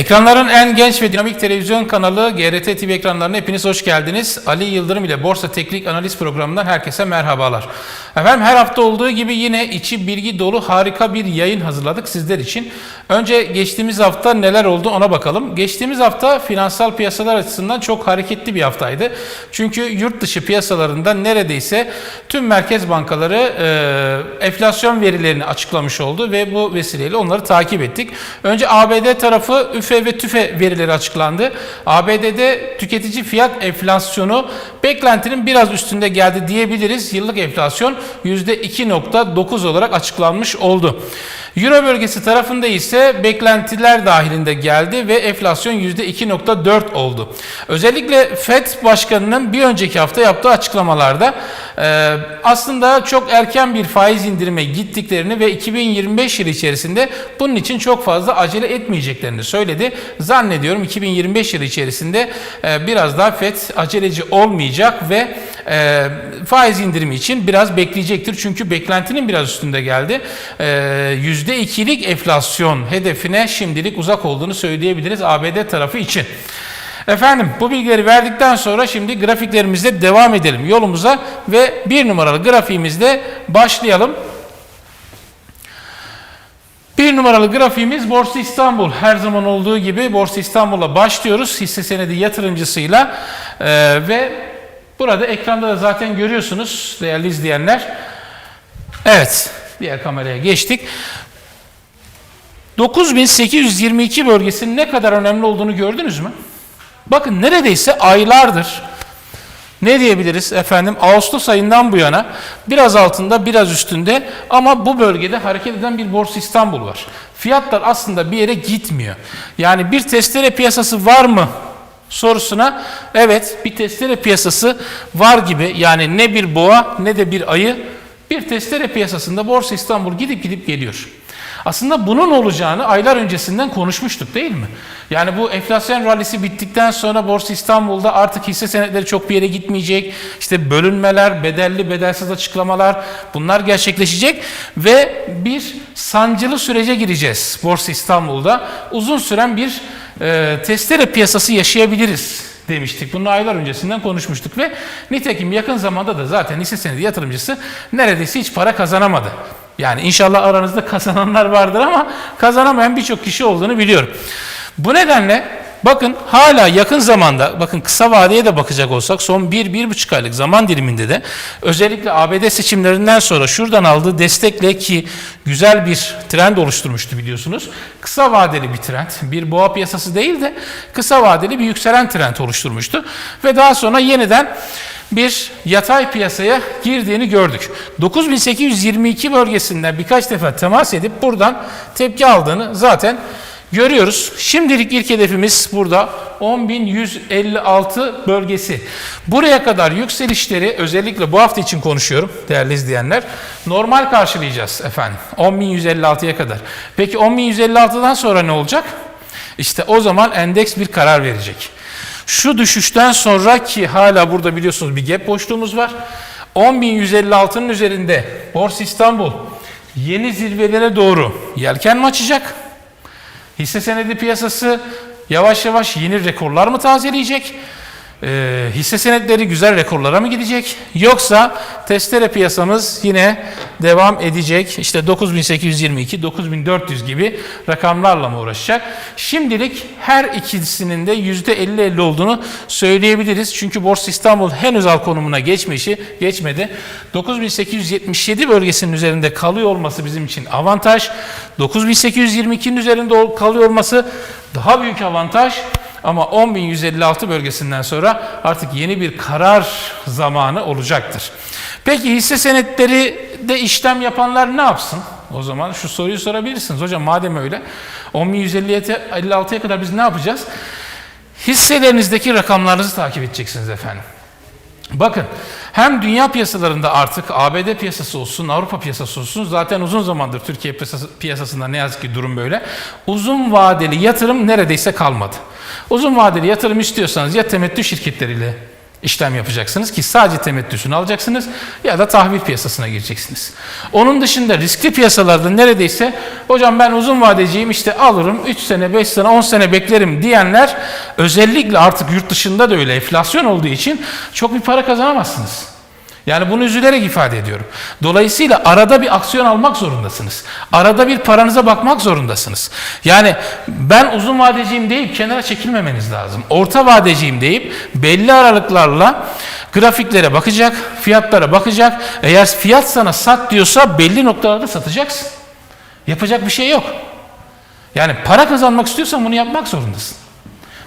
Ekranların en genç ve dinamik televizyon kanalı GRT TV ekranlarına hepiniz hoş geldiniz. Ali Yıldırım ile Borsa Teknik Analiz programından herkese merhabalar. Efendim her hafta olduğu gibi yine içi bilgi dolu harika bir yayın hazırladık sizler için. Önce geçtiğimiz hafta neler oldu ona bakalım. Geçtiğimiz hafta finansal piyasalar açısından çok hareketli bir haftaydı. Çünkü yurt dışı piyasalarında neredeyse tüm merkez bankaları e, enflasyon verilerini açıklamış oldu ve bu vesileyle onları takip ettik. Önce ABD tarafı üfe ve tüfe verileri açıklandı. ABD'de tüketici fiyat enflasyonu beklentinin biraz üstünde geldi diyebiliriz. Yıllık enflasyon %2.9 olarak açıklanmış oldu. Euro bölgesi tarafında ise beklentiler dahilinde geldi ve enflasyon %2.4 oldu. Özellikle FED Başkanı'nın bir önceki hafta yaptığı açıklamalarda e, aslında çok erken bir faiz indirime gittiklerini ve 2025 yılı içerisinde bunun için çok fazla acele etmeyeceklerini söyledi. Zannediyorum 2025 yılı içerisinde e, biraz daha FED aceleci olmayacak ve e, faiz indirimi için biraz bekleyecektir. Çünkü beklentinin biraz üstünde geldi. E, %2'lik enflasyon hedefine şimdilik uzak olduğunu söyleyebiliriz ABD tarafı için. Efendim bu bilgileri verdikten sonra şimdi grafiklerimizle devam edelim yolumuza ve bir numaralı grafiğimizle başlayalım. Bir numaralı grafiğimiz Borsa İstanbul. Her zaman olduğu gibi Borsa İstanbul'a başlıyoruz hisse senedi yatırımcısıyla Ee, ve burada ekranda da zaten görüyorsunuz değerli izleyenler. Evet diğer kameraya geçtik. 9822 bölgesinin ne kadar önemli olduğunu gördünüz mü? Bakın neredeyse aylardır ne diyebiliriz efendim Ağustos ayından bu yana biraz altında biraz üstünde ama bu bölgede hareket eden bir Borsa İstanbul var. Fiyatlar aslında bir yere gitmiyor. Yani bir testere piyasası var mı sorusuna evet bir testere piyasası var gibi yani ne bir boğa ne de bir ayı bir testere piyasasında Borsa İstanbul gidip gidip geliyor. Aslında bunun olacağını aylar öncesinden konuşmuştuk değil mi? Yani bu enflasyon rallisi bittikten sonra Borsa İstanbul'da artık hisse senetleri çok bir yere gitmeyecek. İşte bölünmeler, bedelli, bedelsiz açıklamalar bunlar gerçekleşecek ve bir sancılı sürece gireceğiz Borsa İstanbul'da. Uzun süren bir e, testere piyasası yaşayabiliriz demiştik. Bunu aylar öncesinden konuşmuştuk ve nitekim yakın zamanda da zaten hisse senedi yatırımcısı neredeyse hiç para kazanamadı. Yani inşallah aranızda kazananlar vardır ama kazanamayan birçok kişi olduğunu biliyorum. Bu nedenle bakın hala yakın zamanda bakın kısa vadeye de bakacak olsak son 1-1,5 aylık zaman diliminde de özellikle ABD seçimlerinden sonra şuradan aldığı destekle ki güzel bir trend oluşturmuştu biliyorsunuz. Kısa vadeli bir trend. Bir boğa piyasası değil de kısa vadeli bir yükselen trend oluşturmuştu. Ve daha sonra yeniden bir yatay piyasaya girdiğini gördük. 9822 bölgesinden birkaç defa temas edip buradan tepki aldığını zaten görüyoruz. Şimdilik ilk hedefimiz burada 10.156 bölgesi. Buraya kadar yükselişleri özellikle bu hafta için konuşuyorum değerli izleyenler. Normal karşılayacağız efendim 10.156'ya kadar. Peki 10.156'dan sonra ne olacak? İşte o zaman endeks bir karar verecek. Şu düşüşten sonra ki hala burada biliyorsunuz bir gap boşluğumuz var. 10.156'nın üzerinde Borsa İstanbul yeni zirvelere doğru yelken mi açacak? Hisse senedi piyasası yavaş yavaş yeni rekorlar mı tazeleyecek? Ee, hisse senetleri güzel rekorlara mı gidecek? Yoksa testere piyasamız yine devam edecek. İşte 9822, 9400 gibi rakamlarla mı uğraşacak? Şimdilik her ikisinin de %50-50 olduğunu söyleyebiliriz. Çünkü Borsa İstanbul henüz al konumuna geçmişi geçmedi. 9877 bölgesinin üzerinde kalıyor olması bizim için avantaj. 9822'nin üzerinde kalıyor olması daha büyük avantaj. Ama 10.156 bölgesinden sonra artık yeni bir karar zamanı olacaktır. Peki hisse senetleri de işlem yapanlar ne yapsın? O zaman şu soruyu sorabilirsiniz. Hocam madem öyle 10.156'ya kadar biz ne yapacağız? Hisselerinizdeki rakamlarınızı takip edeceksiniz efendim. Bakın hem dünya piyasalarında artık ABD piyasası olsun, Avrupa piyasası olsun zaten uzun zamandır Türkiye piyasası, piyasasında ne yazık ki durum böyle. Uzun vadeli yatırım neredeyse kalmadı. Uzun vadeli yatırım istiyorsanız ya temettü şirketleriyle işlem yapacaksınız ki sadece temettüsünü alacaksınız ya da tahvil piyasasına gireceksiniz. Onun dışında riskli piyasalarda neredeyse hocam ben uzun vadeciyim işte alırım 3 sene 5 sene 10 sene beklerim diyenler özellikle artık yurt dışında da öyle enflasyon olduğu için çok bir para kazanamazsınız. Yani bunu üzülerek ifade ediyorum. Dolayısıyla arada bir aksiyon almak zorundasınız. Arada bir paranıza bakmak zorundasınız. Yani ben uzun vadeciyim deyip kenara çekilmemeniz lazım. Orta vadeciyim deyip belli aralıklarla grafiklere bakacak, fiyatlara bakacak. Eğer fiyat sana sat diyorsa belli noktalarda satacaksın. Yapacak bir şey yok. Yani para kazanmak istiyorsan bunu yapmak zorundasın.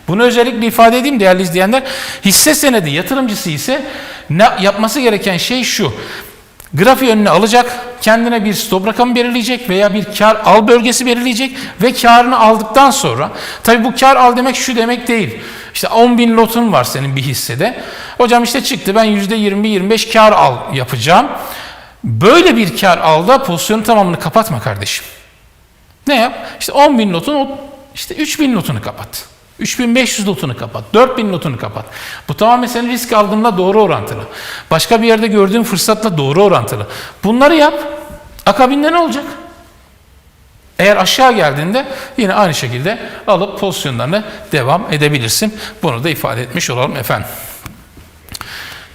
Bunu özellikle ifade edeyim değerli izleyenler. Hisse senedi yatırımcısı ise ne yapması gereken şey şu. Grafiği önüne alacak, kendine bir stop rakamı belirleyecek veya bir kar al bölgesi belirleyecek ve karını aldıktan sonra, tabi bu kar al demek şu demek değil. İşte 10 bin lotun var senin bir hissede. Hocam işte çıktı ben %20-25 kar al yapacağım. Böyle bir kar alda pozisyonun tamamını kapatma kardeşim. Ne yap? İşte 10 bin notun o- işte 3 bin notunu kapat. 3500 notunu kapat. 4000 notunu kapat. Bu tamamen senin risk algınla doğru orantılı. Başka bir yerde gördüğün fırsatla doğru orantılı. Bunları yap. Akabinde ne olacak? Eğer aşağı geldiğinde yine aynı şekilde alıp pozisyonlarına devam edebilirsin. Bunu da ifade etmiş olalım efendim.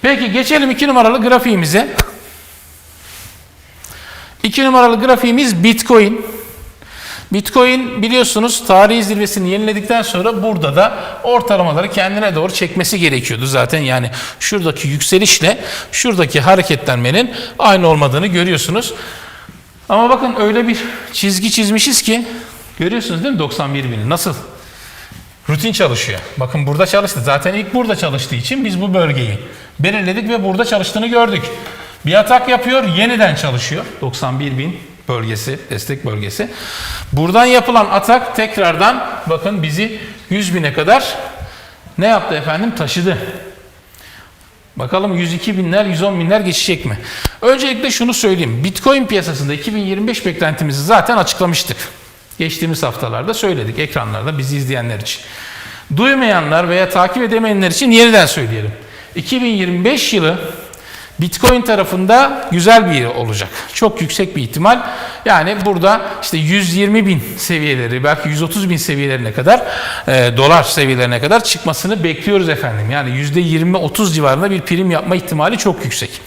Peki geçelim 2 numaralı grafiğimize. 2 numaralı grafiğimiz Bitcoin. Bitcoin biliyorsunuz tarihi zirvesini yeniledikten sonra burada da ortalamaları kendine doğru çekmesi gerekiyordu zaten. Yani şuradaki yükselişle şuradaki hareketlenmenin aynı olmadığını görüyorsunuz. Ama bakın öyle bir çizgi çizmişiz ki görüyorsunuz değil mi 91 bini nasıl? Rutin çalışıyor. Bakın burada çalıştı. Zaten ilk burada çalıştığı için biz bu bölgeyi belirledik ve burada çalıştığını gördük. Bir atak yapıyor, yeniden çalışıyor. 91 bin bölgesi, destek bölgesi. Buradan yapılan atak tekrardan bakın bizi 100 bine kadar ne yaptı efendim? Taşıdı. Bakalım 102 binler, 110 binler geçecek mi? Öncelikle şunu söyleyeyim. Bitcoin piyasasında 2025 beklentimizi zaten açıklamıştık. Geçtiğimiz haftalarda söyledik ekranlarda bizi izleyenler için. Duymayanlar veya takip edemeyenler için yeniden söyleyelim. 2025 yılı Bitcoin tarafında güzel bir olacak. Çok yüksek bir ihtimal. Yani burada işte 120 bin seviyeleri belki 130 bin seviyelerine kadar e, dolar seviyelerine kadar çıkmasını bekliyoruz efendim. Yani %20-30 civarında bir prim yapma ihtimali çok yüksek.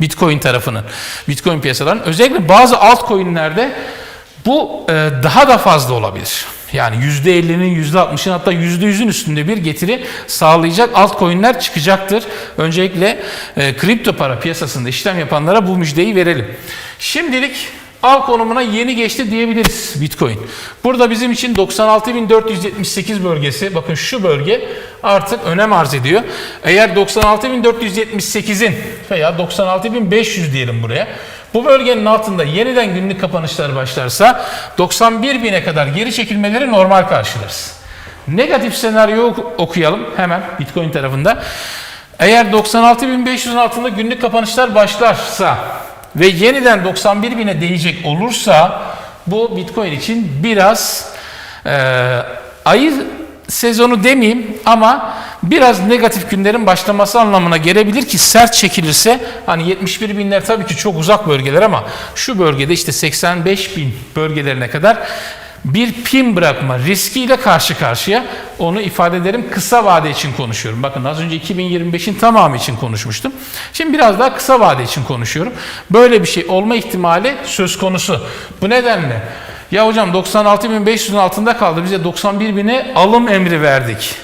Bitcoin tarafının. Bitcoin piyasalarının özellikle bazı altcoin'lerde bu e, daha da fazla olabilir. Yani %50'nin, %60'ın hatta %100'ün üstünde bir getiri sağlayacak altcoin'ler çıkacaktır. Öncelikle e, kripto para piyasasında işlem yapanlara bu müjdeyi verelim. Şimdilik al konumuna yeni geçti diyebiliriz Bitcoin. Burada bizim için 96.478 bölgesi, bakın şu bölge artık önem arz ediyor. Eğer 96.478'in veya 96.500 diyelim buraya. Bu bölgenin altında yeniden günlük kapanışlar başlarsa 91 bine kadar geri çekilmeleri normal karşılarız. Negatif senaryo oku- okuyalım hemen Bitcoin tarafında. Eğer 96.500'ün altında günlük kapanışlar başlarsa ve yeniden 91 bine değecek olursa bu Bitcoin için biraz e, ayı sezonu demeyeyim ama biraz negatif günlerin başlaması anlamına gelebilir ki sert çekilirse hani 71 binler tabii ki çok uzak bölgeler ama şu bölgede işte 85 bin bölgelerine kadar bir pin bırakma riskiyle karşı karşıya onu ifade ederim. Kısa vade için konuşuyorum. Bakın az önce 2025'in tamamı için konuşmuştum. Şimdi biraz daha kısa vade için konuşuyorum. Böyle bir şey olma ihtimali söz konusu. Bu nedenle ya hocam 96.500'ün altında kaldı bize 91.000'e alım emri verdik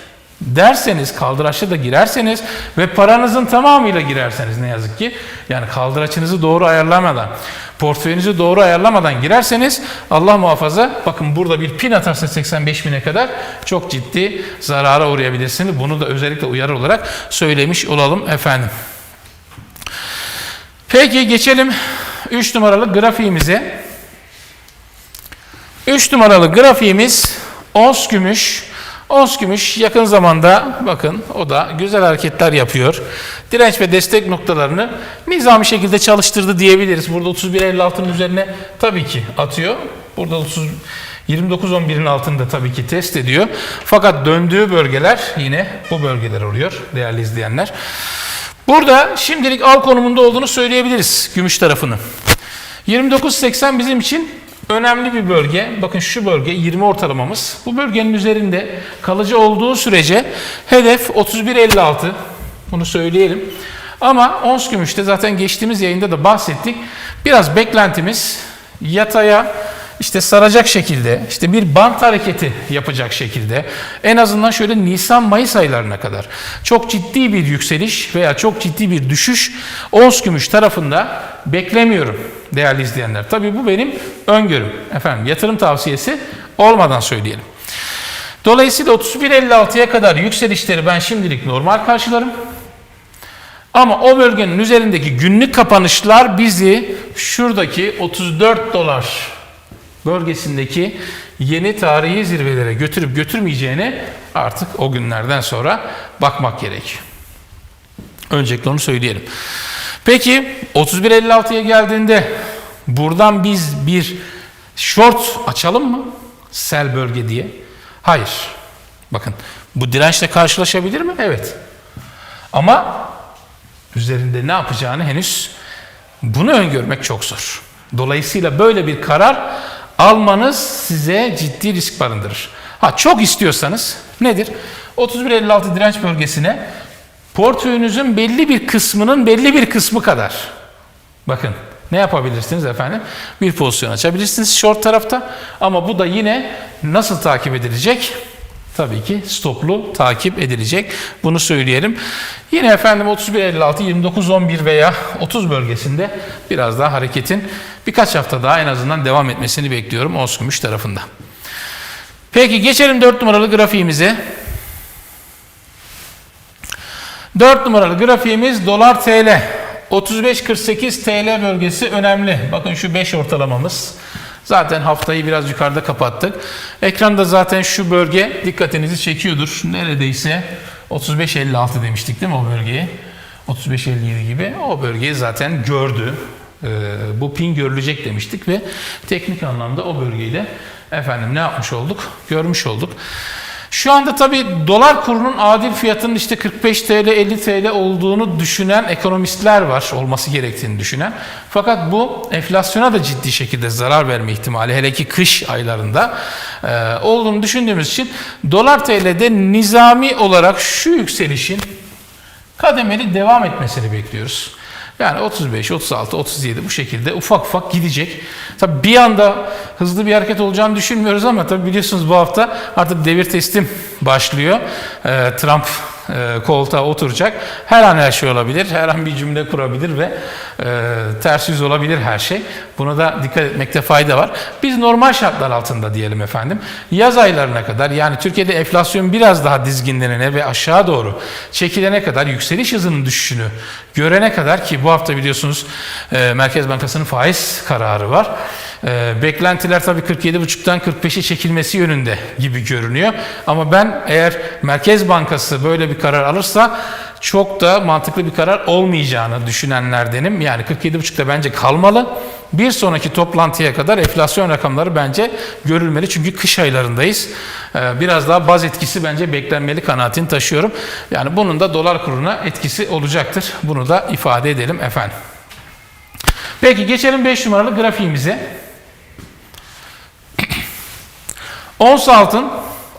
derseniz kaldıraçlı da girerseniz ve paranızın tamamıyla girerseniz ne yazık ki yani kaldıraçınızı doğru ayarlamadan portföyünüzü doğru ayarlamadan girerseniz Allah muhafaza bakın burada bir pin atarsa 85 bine kadar çok ciddi zarara uğrayabilirsiniz. Bunu da özellikle uyarı olarak söylemiş olalım efendim. Peki geçelim 3 numaralı grafiğimize. 3 numaralı grafiğimiz ons gümüş. Ons gümüş yakın zamanda bakın o da güzel hareketler yapıyor. Direnç ve destek noktalarını nizami şekilde çalıştırdı diyebiliriz. Burada 31.56'nın üzerine tabii ki atıyor. Burada 30 29-11'in altında tabii ki test ediyor. Fakat döndüğü bölgeler yine bu bölgeler oluyor değerli izleyenler. Burada şimdilik al konumunda olduğunu söyleyebiliriz gümüş tarafını. 29.80 bizim için önemli bir bölge. Bakın şu bölge 20 ortalamamız. Bu bölgenin üzerinde kalıcı olduğu sürece hedef 31.56. Bunu söyleyelim. Ama ons gümüşte zaten geçtiğimiz yayında da bahsettik. Biraz beklentimiz yataya işte saracak şekilde, işte bir bant hareketi yapacak şekilde en azından şöyle Nisan-Mayıs aylarına kadar çok ciddi bir yükseliş veya çok ciddi bir düşüş ons gümüş tarafında beklemiyorum değerli izleyenler. Tabii bu benim öngörüm. Efendim yatırım tavsiyesi olmadan söyleyelim. Dolayısıyla 31.56'ya kadar yükselişleri ben şimdilik normal karşılarım. Ama o bölgenin üzerindeki günlük kapanışlar bizi şuradaki 34 dolar bölgesindeki yeni tarihi zirvelere götürüp götürmeyeceğine artık o günlerden sonra bakmak gerek. Öncelikle onu söyleyelim. Peki 31.56'ya geldiğinde buradan biz bir short açalım mı? Sell bölge diye. Hayır. Bakın bu dirençle karşılaşabilir mi? Evet. Ama üzerinde ne yapacağını henüz bunu öngörmek çok zor. Dolayısıyla böyle bir karar almanız size ciddi risk barındırır. Ha çok istiyorsanız nedir? 31.56 direnç bölgesine portföyünüzün belli bir kısmının belli bir kısmı kadar. Bakın ne yapabilirsiniz efendim? Bir pozisyon açabilirsiniz short tarafta ama bu da yine nasıl takip edilecek? Tabii ki stoplu takip edilecek. Bunu söyleyelim. Yine efendim 31.56, 29.11 veya 30 bölgesinde biraz daha hareketin birkaç hafta daha en azından devam etmesini bekliyorum ons gümüş tarafında. Peki geçelim 4 numaralı grafiğimize. 4 numaralı grafiğimiz dolar TL. 35-48 TL bölgesi önemli. Bakın şu 5 ortalamamız. Zaten haftayı biraz yukarıda kapattık. Ekranda zaten şu bölge dikkatinizi çekiyordur. Neredeyse 35-56 demiştik değil mi o bölgeyi? 35-57 gibi. O bölgeyi zaten gördü. Ee, bu pin görülecek demiştik ve teknik anlamda o bölgeyi de efendim ne yapmış olduk? Görmüş olduk. Şu anda tabii dolar kurunun adil fiyatının işte 45 TL 50 TL olduğunu düşünen ekonomistler var olması gerektiğini düşünen. Fakat bu enflasyona da ciddi şekilde zarar verme ihtimali hele ki kış aylarında e, olduğunu düşündüğümüz için dolar TL'de nizami olarak şu yükselişin kademeli devam etmesini bekliyoruz. Yani 35, 36, 37 bu şekilde ufak ufak gidecek. Tabi bir anda hızlı bir hareket olacağını düşünmüyoruz ama tabi biliyorsunuz bu hafta artık devir teslim başlıyor. Ee, Trump e, koltuğa oturacak. Her an her şey olabilir. Her an bir cümle kurabilir ve e, ters yüz olabilir her şey. Buna da dikkat etmekte fayda var. Biz normal şartlar altında diyelim efendim. Yaz aylarına kadar yani Türkiye'de enflasyon biraz daha dizginlenene ve aşağı doğru çekilene kadar yükseliş hızının düşüşünü görene kadar ki bu hafta biliyorsunuz e, Merkez Bankası'nın faiz kararı var. E, beklentiler tabii 47,5'tan 45'e çekilmesi yönünde gibi görünüyor. Ama ben eğer Merkez Bankası böyle bir karar alırsa çok da mantıklı bir karar olmayacağını düşünenlerdenim. Yani 47,5'ta bence kalmalı. Bir sonraki toplantıya kadar enflasyon rakamları bence görülmeli. Çünkü kış aylarındayız. Ee, Biraz daha baz etkisi bence beklenmeli kanaatini taşıyorum. Yani bunun da dolar kuruna etkisi olacaktır. Bunu da ifade edelim efendim. Peki geçelim 5 numaralı grafiğimize. Ons altın.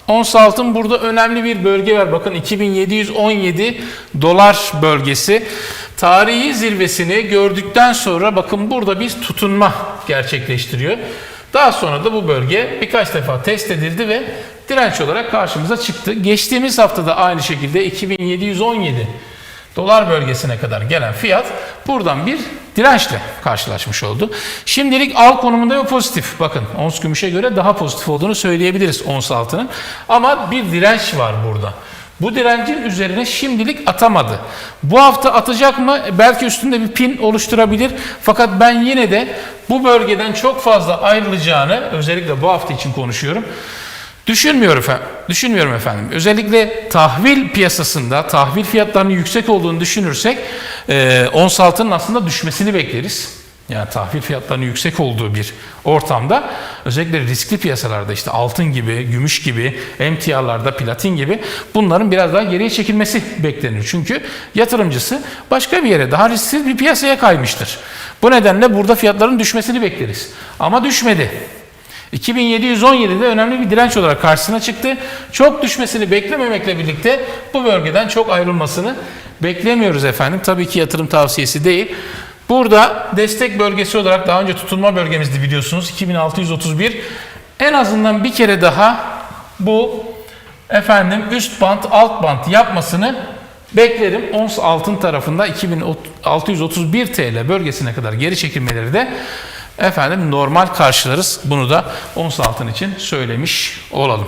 Ons altın burada önemli bir bölge var. Bakın 2717 dolar bölgesi. Tarihi zirvesini gördükten sonra bakın burada bir tutunma gerçekleştiriyor. Daha sonra da bu bölge birkaç defa test edildi ve direnç olarak karşımıza çıktı. Geçtiğimiz haftada aynı şekilde 2717 dolar bölgesine kadar gelen fiyat buradan bir dirençle karşılaşmış oldu. Şimdilik al konumunda ve pozitif. Bakın ons gümüşe göre daha pozitif olduğunu söyleyebiliriz ons altının. Ama bir direnç var burada. Bu direncin üzerine şimdilik atamadı. Bu hafta atacak mı? Belki üstünde bir pin oluşturabilir. Fakat ben yine de bu bölgeden çok fazla ayrılacağını özellikle bu hafta için konuşuyorum. Düşünmüyorum efendim. Düşünmüyorum efendim. Özellikle tahvil piyasasında tahvil fiyatlarının yüksek olduğunu düşünürsek e, ons altının aslında düşmesini bekleriz. Yani tahvil fiyatlarının yüksek olduğu bir ortamda özellikle riskli piyasalarda işte altın gibi, gümüş gibi, emtialarda platin gibi bunların biraz daha geriye çekilmesi beklenir. Çünkü yatırımcısı başka bir yere daha risksiz bir piyasaya kaymıştır. Bu nedenle burada fiyatların düşmesini bekleriz. Ama düşmedi. 2717'de önemli bir direnç olarak karşısına çıktı. Çok düşmesini beklememekle birlikte bu bölgeden çok ayrılmasını beklemiyoruz efendim. Tabii ki yatırım tavsiyesi değil. Burada destek bölgesi olarak daha önce tutulma bölgemizdi biliyorsunuz 2631. En azından bir kere daha bu efendim üst bant alt bant yapmasını beklerim. Ons altın tarafında 2631 TL bölgesine kadar geri çekilmeleri de efendim normal karşılarız. Bunu da ons altın için söylemiş olalım.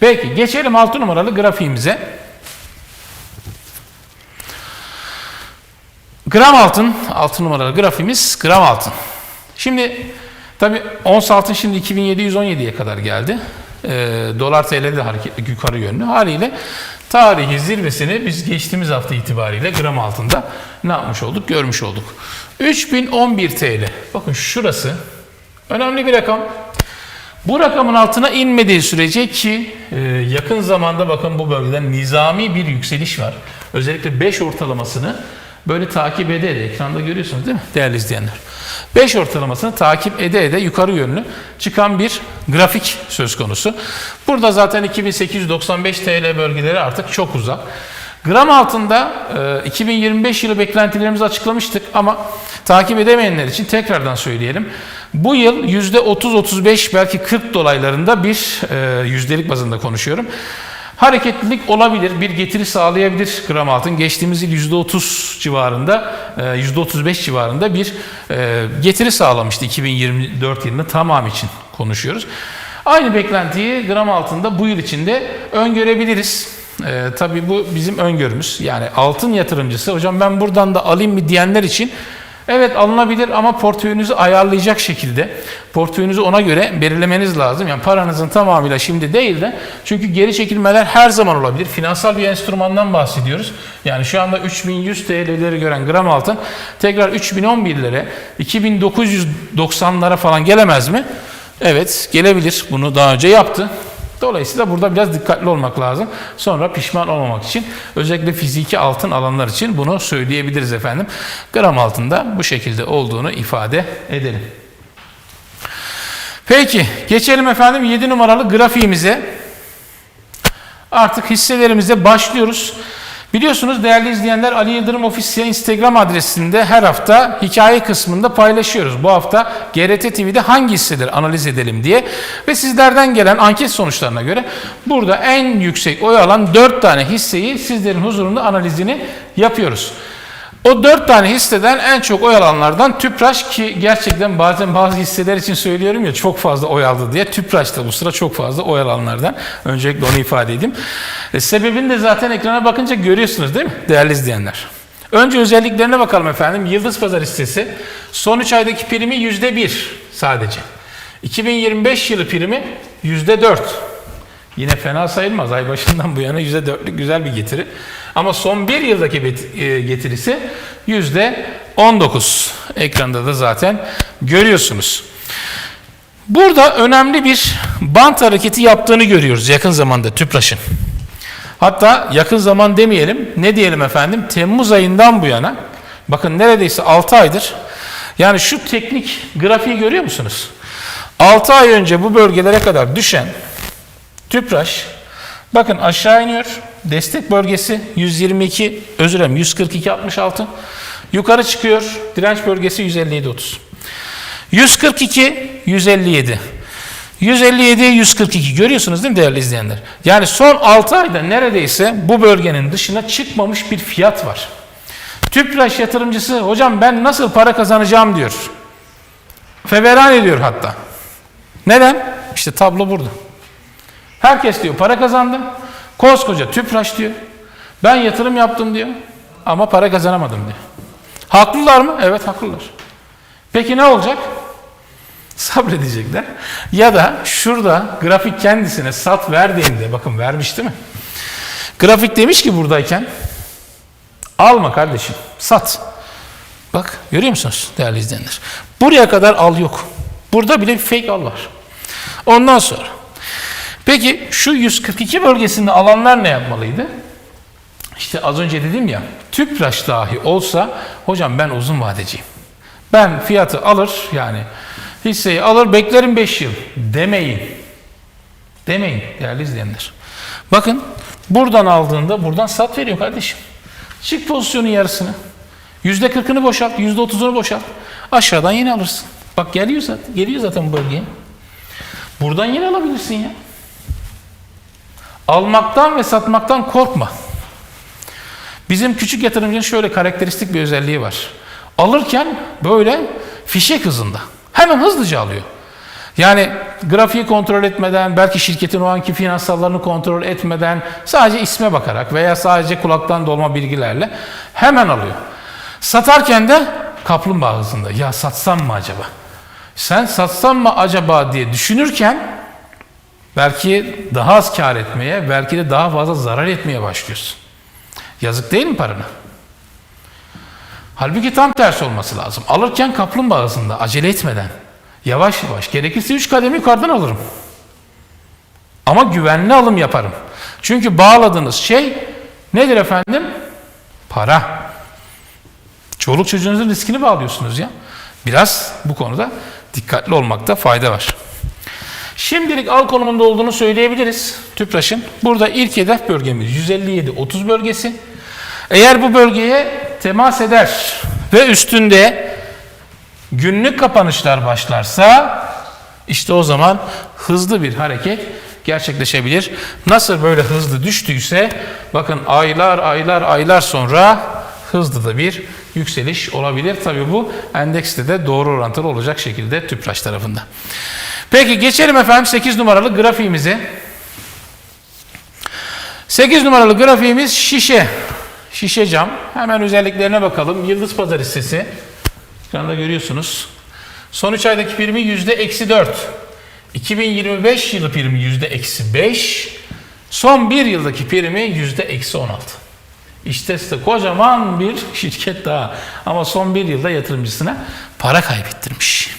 Peki geçelim 6 numaralı grafiğimize. Gram altın, 6 numaralı grafimiz gram altın. Şimdi tabi ons altın şimdi 2717'ye kadar geldi. Ee, dolar TL de hareketli yukarı yönlü. Haliyle tarihi zirvesini biz geçtiğimiz hafta itibariyle gram altında ne yapmış olduk? Görmüş olduk. 3011 TL. Bakın şurası önemli bir rakam. Bu rakamın altına inmediği sürece ki e, yakın zamanda bakın bu bölgeden nizami bir yükseliş var. Özellikle 5 ortalamasını böyle takip ede ede ekranda görüyorsunuz değil mi değerli izleyenler? 5 ortalamasını takip ede ede yukarı yönlü çıkan bir grafik söz konusu. Burada zaten 2895 TL bölgeleri artık çok uzak. Gram altında e, 2025 yılı beklentilerimizi açıklamıştık ama takip edemeyenler için tekrardan söyleyelim. Bu yıl %30-35 belki 40 dolaylarında bir e, yüzdelik bazında konuşuyorum. Hareketlilik olabilir, bir getiri sağlayabilir gram altın. Geçtiğimiz yıl %30 civarında, e, %35 civarında bir e, getiri sağlamıştı 2024 yılında tamam için konuşuyoruz. Aynı beklentiyi gram altında bu yıl içinde öngörebiliriz. Ee, tabii bu bizim öngörümüz. Yani altın yatırımcısı hocam ben buradan da alayım mı diyenler için evet alınabilir ama portföyünüzü ayarlayacak şekilde portföyünüzü ona göre belirlemeniz lazım. Yani paranızın tamamıyla şimdi değil de çünkü geri çekilmeler her zaman olabilir. Finansal bir enstrümandan bahsediyoruz. Yani şu anda 3100 TL'leri gören gram altın tekrar 3011'lere 2990'lara falan gelemez mi? Evet gelebilir. Bunu daha önce yaptı. Dolayısıyla burada biraz dikkatli olmak lazım. Sonra pişman olmamak için özellikle fiziki altın alanlar için bunu söyleyebiliriz efendim. Gram altında bu şekilde olduğunu ifade edelim. Peki geçelim efendim 7 numaralı grafiğimize. Artık hisselerimize başlıyoruz. Biliyorsunuz değerli izleyenler Ali Yıldırım Ofisya Instagram adresinde her hafta hikaye kısmında paylaşıyoruz. Bu hafta GRT TV'de hangi hisseleri analiz edelim diye ve sizlerden gelen anket sonuçlarına göre burada en yüksek oy alan 4 tane hisseyi sizlerin huzurunda analizini yapıyoruz. O dört tane hisseden en çok oy alanlardan Tüpraş ki gerçekten bazen bazı hisseler için söylüyorum ya çok fazla oy aldı diye. Tüpraş da bu sıra çok fazla oy alanlardan. Öncelikle onu ifade edeyim. E, sebebini de zaten ekrana bakınca görüyorsunuz değil mi değerli izleyenler? Önce özelliklerine bakalım efendim. Yıldız Pazar hissesi son 3 aydaki primi %1 sadece. 2025 yılı primi %4. Yine fena sayılmaz. Ay başından bu yana %4'lük güzel bir getiri. Ama son bir yıldaki e, getirisi %19. Ekranda da zaten görüyorsunuz. Burada önemli bir bant hareketi yaptığını görüyoruz yakın zamanda Tüpraş'ın. Hatta yakın zaman demeyelim, ne diyelim efendim? Temmuz ayından bu yana, bakın neredeyse 6 aydır. Yani şu teknik grafiği görüyor musunuz? 6 ay önce bu bölgelere kadar düşen Tüpraş bakın aşağı iniyor. Destek bölgesi 122 özür dilerim 142 66. Yukarı çıkıyor. Direnç bölgesi 157 30. 142 157. 157 142 görüyorsunuz değil mi değerli izleyenler? Yani son 6 ayda neredeyse bu bölgenin dışına çıkmamış bir fiyat var. Tüpraş yatırımcısı hocam ben nasıl para kazanacağım diyor. Feveran ediyor hatta. Neden? İşte tablo burada. Herkes diyor para kazandım. Koskoca Tüpraş diyor. Ben yatırım yaptım diyor. Ama para kazanamadım diyor. Haklılar mı? Evet haklılar. Peki ne olacak? Sabredecekler. Ya da şurada grafik kendisine sat verdiğinde bakın vermiş değil mi? Grafik demiş ki buradayken alma kardeşim sat. Bak görüyor musunuz değerli izleyenler? Buraya kadar al yok. Burada bile bir fake al var. Ondan sonra. Peki şu 142 bölgesinde alanlar ne yapmalıydı? İşte az önce dedim ya tüpraş dahi olsa hocam ben uzun vadeciyim. Ben fiyatı alır yani hisseyi alır beklerim 5 yıl demeyin. Demeyin değerli izleyenler. Bakın buradan aldığında buradan sat veriyor kardeşim. Çık pozisyonun yarısını. Yüzde kırkını boşalt, yüzde otuzunu boşalt. Aşağıdan yine alırsın. Bak geliyor zaten, geliyor zaten bu bölgeye. Buradan yine alabilirsin ya. Almaktan ve satmaktan korkma. Bizim küçük yatırımcının şöyle karakteristik bir özelliği var. Alırken böyle fişek hızında. Hemen hızlıca alıyor. Yani grafiği kontrol etmeden, belki şirketin o anki finansallarını kontrol etmeden, sadece isme bakarak veya sadece kulaktan dolma bilgilerle hemen alıyor. Satarken de kaplumbağa hızında. Ya satsam mı acaba? Sen satsam mı acaba diye düşünürken belki daha az kar etmeye, belki de daha fazla zarar etmeye başlıyorsun. Yazık değil mi parana? Halbuki tam tersi olması lazım. Alırken kaplumbağa hızında, acele etmeden, yavaş yavaş, gerekirse 3 kademe yukarıdan alırım. Ama güvenli alım yaparım. Çünkü bağladığınız şey nedir efendim? Para. Çoluk çocuğunuzun riskini bağlıyorsunuz ya. Biraz bu konuda dikkatli olmakta fayda var. Şimdilik al konumunda olduğunu söyleyebiliriz TÜPRAŞ'ın. Burada ilk hedef bölgemiz 157-30 bölgesi. Eğer bu bölgeye temas eder ve üstünde günlük kapanışlar başlarsa işte o zaman hızlı bir hareket gerçekleşebilir. Nasıl böyle hızlı düştüyse bakın aylar aylar aylar sonra hızlı da bir yükseliş olabilir. Tabi bu endekste de doğru orantılı olacak şekilde TÜPRAŞ tarafında. Peki geçelim efendim 8 numaralı grafiğimize. 8 numaralı grafiğimiz şişe. Şişe cam. Hemen özelliklerine bakalım. Yıldız Pazar hissesi. Ekranda görüyorsunuz. Son 3 aydaki primi yüzde eksi 4. 2025 yılı primi yüzde eksi 5. Son bir yıldaki primi yüzde eksi 16. İşte size kocaman bir şirket daha. Ama son bir yılda yatırımcısına para kaybettirmiş.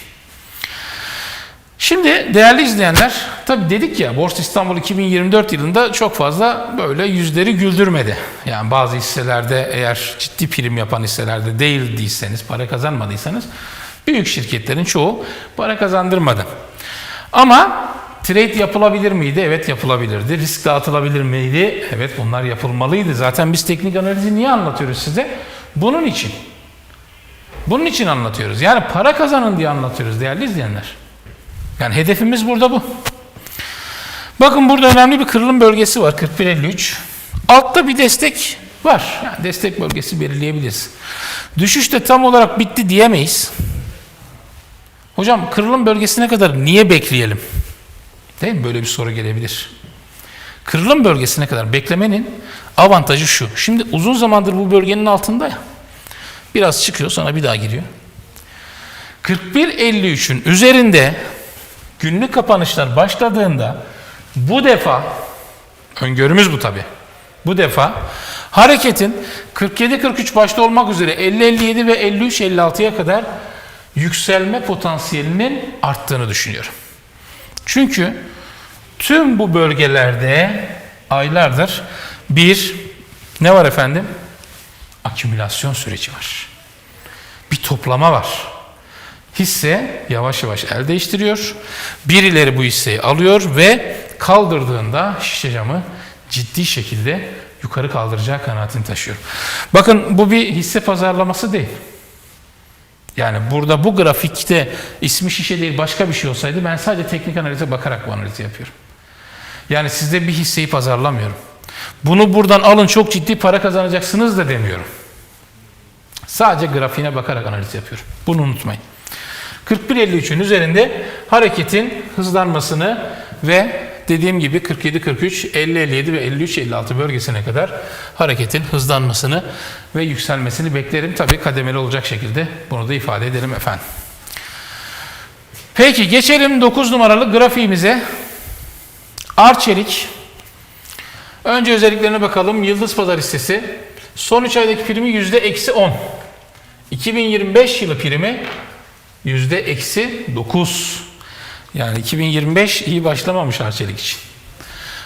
Şimdi değerli izleyenler, tabi dedik ya Borsa İstanbul 2024 yılında çok fazla böyle yüzleri güldürmedi. Yani bazı hisselerde eğer ciddi prim yapan hisselerde değildiyseniz, para kazanmadıysanız büyük şirketlerin çoğu para kazandırmadı. Ama trade yapılabilir miydi? Evet yapılabilirdi. Risk dağıtılabilir miydi? Evet bunlar yapılmalıydı. Zaten biz teknik analizi niye anlatıyoruz size? Bunun için. Bunun için anlatıyoruz. Yani para kazanın diye anlatıyoruz değerli izleyenler. Yani hedefimiz burada bu. Bakın burada önemli bir kırılım bölgesi var 41.53. Altta bir destek var. Yani destek bölgesi belirleyebiliriz. Düşüş de tam olarak bitti diyemeyiz. Hocam kırılım bölgesine kadar niye bekleyelim? Değil mi? Böyle bir soru gelebilir. Kırılım bölgesine kadar beklemenin avantajı şu. Şimdi uzun zamandır bu bölgenin altında ya. Biraz çıkıyor sonra bir daha giriyor. 41.53'ün üzerinde günlük kapanışlar başladığında bu defa öngörümüz bu tabi. Bu defa hareketin 47-43 başta olmak üzere 50-57 ve 53-56'ya kadar yükselme potansiyelinin arttığını düşünüyorum. Çünkü tüm bu bölgelerde aylardır bir ne var efendim? Akümülasyon süreci var. Bir toplama var hisse yavaş yavaş el değiştiriyor. Birileri bu hisseyi alıyor ve kaldırdığında şişe camı ciddi şekilde yukarı kaldıracağı kanaatini taşıyor. Bakın bu bir hisse pazarlaması değil. Yani burada bu grafikte ismi şişe değil başka bir şey olsaydı ben sadece teknik analize bakarak bu analizi yapıyorum. Yani sizde bir hisseyi pazarlamıyorum. Bunu buradan alın çok ciddi para kazanacaksınız da demiyorum. Sadece grafiğine bakarak analiz yapıyorum. Bunu unutmayın. 41.53'ün üzerinde hareketin hızlanmasını ve dediğim gibi 47-43, 50-57 ve 53-56 bölgesine kadar hareketin hızlanmasını ve yükselmesini beklerim. Tabi kademeli olacak şekilde bunu da ifade edelim efendim. Peki geçelim 9 numaralı grafiğimize. Arçelik. Önce özelliklerine bakalım. Yıldız Pazar hissesi. Son 3 aydaki primi %-10. 2025 yılı primi yüzde eksi 9. Yani 2025 iyi başlamamış Arçelik için.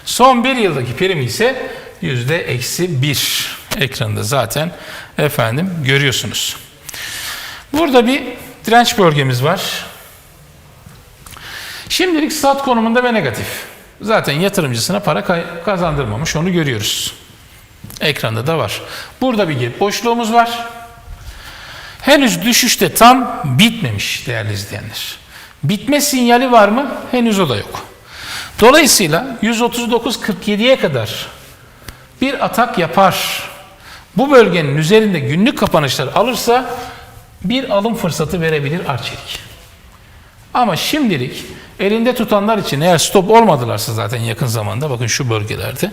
Son bir yıldaki primi ise yüzde eksi 1. Ekranda zaten efendim görüyorsunuz. Burada bir direnç bölgemiz var. Şimdilik stat konumunda ve negatif. Zaten yatırımcısına para kazandırmamış onu görüyoruz. Ekranda da var. Burada bir boşluğumuz var. Henüz düşüşte tam bitmemiş değerli izleyenler. Bitme sinyali var mı? Henüz o da yok. Dolayısıyla 139.47'ye kadar bir atak yapar. Bu bölgenin üzerinde günlük kapanışlar alırsa bir alım fırsatı verebilir Arçelik. Ama şimdilik elinde tutanlar için eğer stop olmadılarsa zaten yakın zamanda bakın şu bölgelerde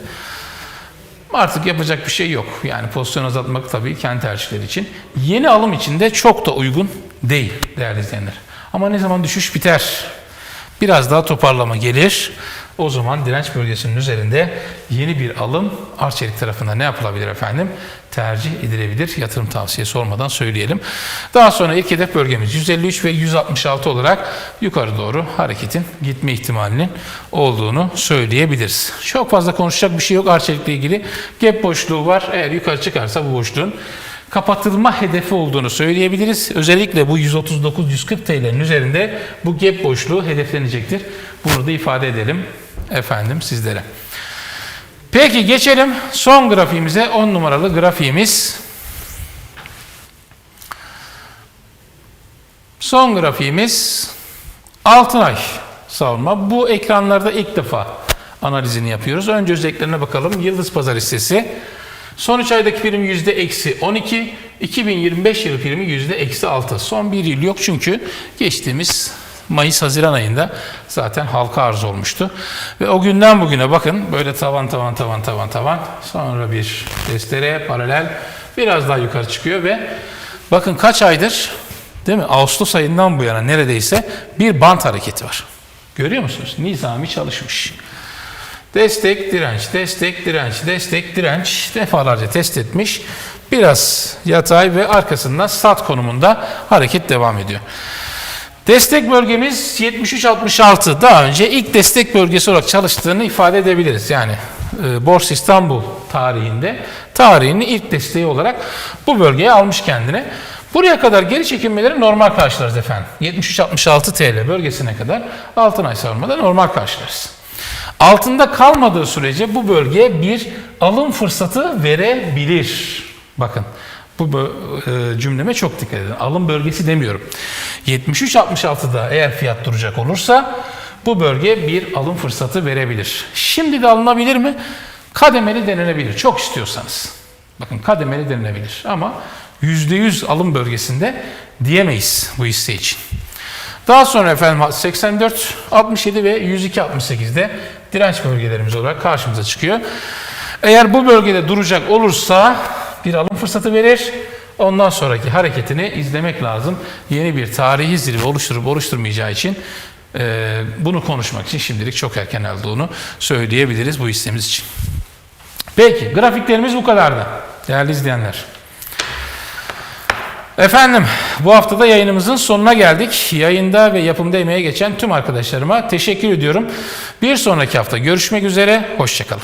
artık yapacak bir şey yok. Yani pozisyon azaltmak tabii kendi tercihleri için. Yeni alım için de çok da uygun değil değerli izleyenler. Ama ne zaman düşüş biter, biraz daha toparlama gelir. O zaman direnç bölgesinin üzerinde yeni bir alım Arçelik tarafından ne yapılabilir efendim? Tercih edilebilir. Yatırım tavsiyesi olmadan söyleyelim. Daha sonra ilk hedef bölgemiz 153 ve 166 olarak yukarı doğru hareketin gitme ihtimalinin olduğunu söyleyebiliriz. Çok fazla konuşacak bir şey yok Arçelik'le ilgili. Gap boşluğu var. Eğer yukarı çıkarsa bu boşluğun kapatılma hedefi olduğunu söyleyebiliriz. Özellikle bu 139-140 TL'nin üzerinde bu gap boşluğu hedeflenecektir. Bunu da ifade edelim efendim sizlere. Peki geçelim son grafiğimize 10 numaralı grafiğimiz. Son grafiğimiz Altınay savunma. Bu ekranlarda ilk defa analizini yapıyoruz. Önce özelliklerine bakalım. Yıldız Pazar hissesi. Son 3 aydaki prim yüzde eksi 12. 2025 yılı primi yüzde eksi 6. Son bir yıl yok çünkü geçtiğimiz Mayıs-Haziran ayında zaten halka arz olmuştu. Ve o günden bugüne bakın böyle tavan tavan tavan tavan tavan sonra bir destere paralel biraz daha yukarı çıkıyor ve bakın kaç aydır değil mi Ağustos ayından bu yana neredeyse bir bant hareketi var. Görüyor musunuz? Nizami çalışmış. Destek, direnç, destek, direnç, destek, direnç defalarca test etmiş. Biraz yatay ve arkasından sat konumunda hareket devam ediyor. Destek bölgemiz 73-66. Daha önce ilk destek bölgesi olarak çalıştığını ifade edebiliriz. Yani e, Borsa İstanbul tarihinde tarihinin ilk desteği olarak bu bölgeye almış kendine. Buraya kadar geri çekilmeleri normal karşılarız efendim. 73-66 TL bölgesine kadar altın ay savunmada normal karşılarız. Altında kalmadığı sürece bu bölgeye bir alım fırsatı verebilir. Bakın bu e, cümleme çok dikkat edin. Alım bölgesi demiyorum. 73-66'da eğer fiyat duracak olursa bu bölge bir alım fırsatı verebilir. Şimdi de alınabilir mi? Kademeli denenebilir. Çok istiyorsanız. Bakın kademeli denilebilir ama %100 alım bölgesinde diyemeyiz bu hisse için. Daha sonra efendim 84, 67 ve 102, 68'de direnç bölgelerimiz olarak karşımıza çıkıyor. Eğer bu bölgede duracak olursa bir alım fırsatı verir. Ondan sonraki hareketini izlemek lazım. Yeni bir tarihi zirve oluşturup oluşturmayacağı için e, bunu konuşmak için şimdilik çok erken olduğunu söyleyebiliriz bu hissemiz için. Peki grafiklerimiz bu kadardı değerli izleyenler. Efendim bu haftada yayınımızın sonuna geldik. Yayında ve yapımda emeğe geçen tüm arkadaşlarıma teşekkür ediyorum. Bir sonraki hafta görüşmek üzere. Hoşçakalın.